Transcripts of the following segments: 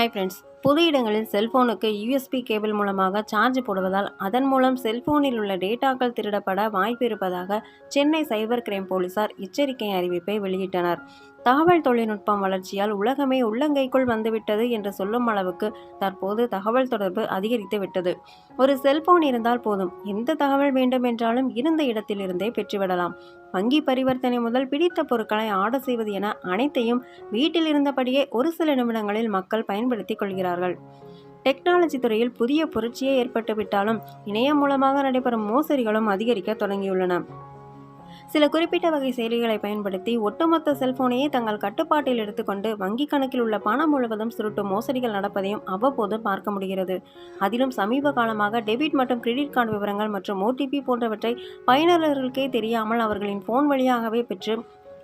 My friends. பொது இடங்களில் செல்போனுக்கு யூஎஸ்பி கேபிள் மூலமாக சார்ஜ் போடுவதால் அதன் மூலம் செல்போனில் உள்ள டேட்டாக்கள் திருடப்பட வாய்ப்பு இருப்பதாக சென்னை சைபர் கிரைம் போலீசார் எச்சரிக்கை அறிவிப்பை வெளியிட்டனர். தகவல் தொழில்நுட்பம் வளர்ச்சியால் உலகமே உள்ளங்கைக்குள் வந்துவிட்டது என்று சொல்லும் அளவுக்கு தற்போது தகவல் தொடர்பு அதிகரித்து விட்டது. ஒரு செல்போன் இருந்தால் போதும். எந்த தகவல் வேண்டும் என்றாலும் இருந்த இடத்திலிருந்தே பெற்றுவிடலாம். வங்கி பரிவர்த்தனை முதல் பிடித்த பொருட்களை ஆர்டர் செய்வது என அனைத்தையும் வீட்டில் இருந்தபடியே ஒரு சில நிமிடங்களில் மக்கள் பயன்படுத்திக் வருகிறார்கள் டெக்னாலஜி துறையில் புதிய புரட்சியே ஏற்பட்டுவிட்டாலும் இணையம் மூலமாக நடைபெறும் மோசடிகளும் அதிகரிக்க தொடங்கியுள்ளன. சில குறிப்பிட்ட வகை செயலிகளை பயன்படுத்தி ஒட்டுமொத்த செல்போனையே தங்கள் கட்டுப்பாட்டில் எடுத்துக்கொண்டு வங்கி கணக்கில் உள்ள பணம் முழுவதும் சுருட்டும் மோசடிகள் நடப்பதையும் அவ்வப்போது பார்க்க முடிகிறது. அதிலும் சமீப காலமாக டெபிட் மற்றும் கிரெடிட் கார்டு விவரங்கள் மற்றும் ஓடிபி போன்றவற்றை பயனாளர்களுக்கே தெரியாமல் அவர்களின் போன் வழியாகவே பெற்று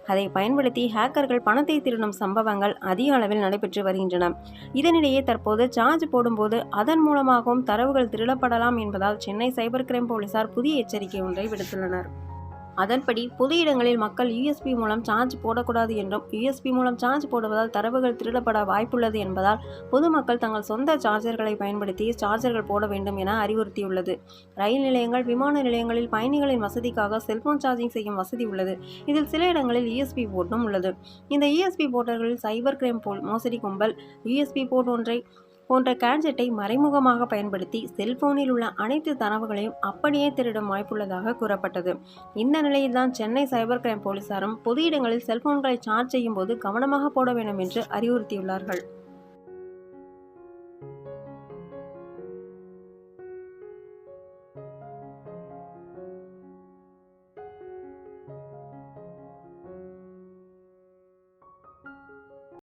அதை பயன்படுத்தி ஹேக்கர்கள் பணத்தை திருடும் சம்பவங்கள் அதிக அளவில் நடைபெற்று வருகின்றன. இதனிடையே தற்போது சார்ஜ் போடும்போது அதன் மூலமாகவும் தரவுகள் திருடப்படலாம் என்பதால் சென்னை சைபர் கிரைம் போலீசார் புதிய எச்சரிக்கை ஒன்றை விடுத்துள்ளனர். அதன்படி பொது இடங்களில் மக்கள் யூஎஸ்பி மூலம் சார்ஜ் போடக்கூடாது என்றும் யூஎஸ்பி மூலம் சார்ஜ் போடுவதால் தரவுகள் திருடப்பட வாய்ப்புள்ளது என்பதால் பொதுமக்கள் தங்கள் சொந்த சார்ஜர்களை பயன்படுத்தி சார்ஜர்கள் போட வேண்டும் என அறிவுறுத்தியுள்ளது. ரயில் நிலையங்கள் விமான நிலையங்களில் பயணிகளின் வசதிக்காக செல்போன் சார்ஜிங் செய்யும் வசதி உள்ளது. இதில் சில இடங்களில் யூஎஸ்பி போர்டும் உள்ளது. இந்த யூஎஸ்பி போர்ட்டர்களில் சைபர் கிரைம் போல் மோசடி கும்பல் யூஎஸ்பி போர்ட் ஒன்றை போன்ற கேட்ஜெட்டை மறைமுகமாக பயன்படுத்தி செல்போனில் உள்ள அனைத்து தரவுகளையும் அப்படியே திருடும் வாய்ப்புள்ளதாக கூறப்பட்டது. இந்த நிலையில்தான் சென்னை சைபர் கிரைம் போலீசாரும் பொது இடங்களில் செல்போன்களை சார்ஜ் செய்யும் போது கவனமாக போட வேண்டும் என்று அறிவுறுத்தியுள்ளார்கள்.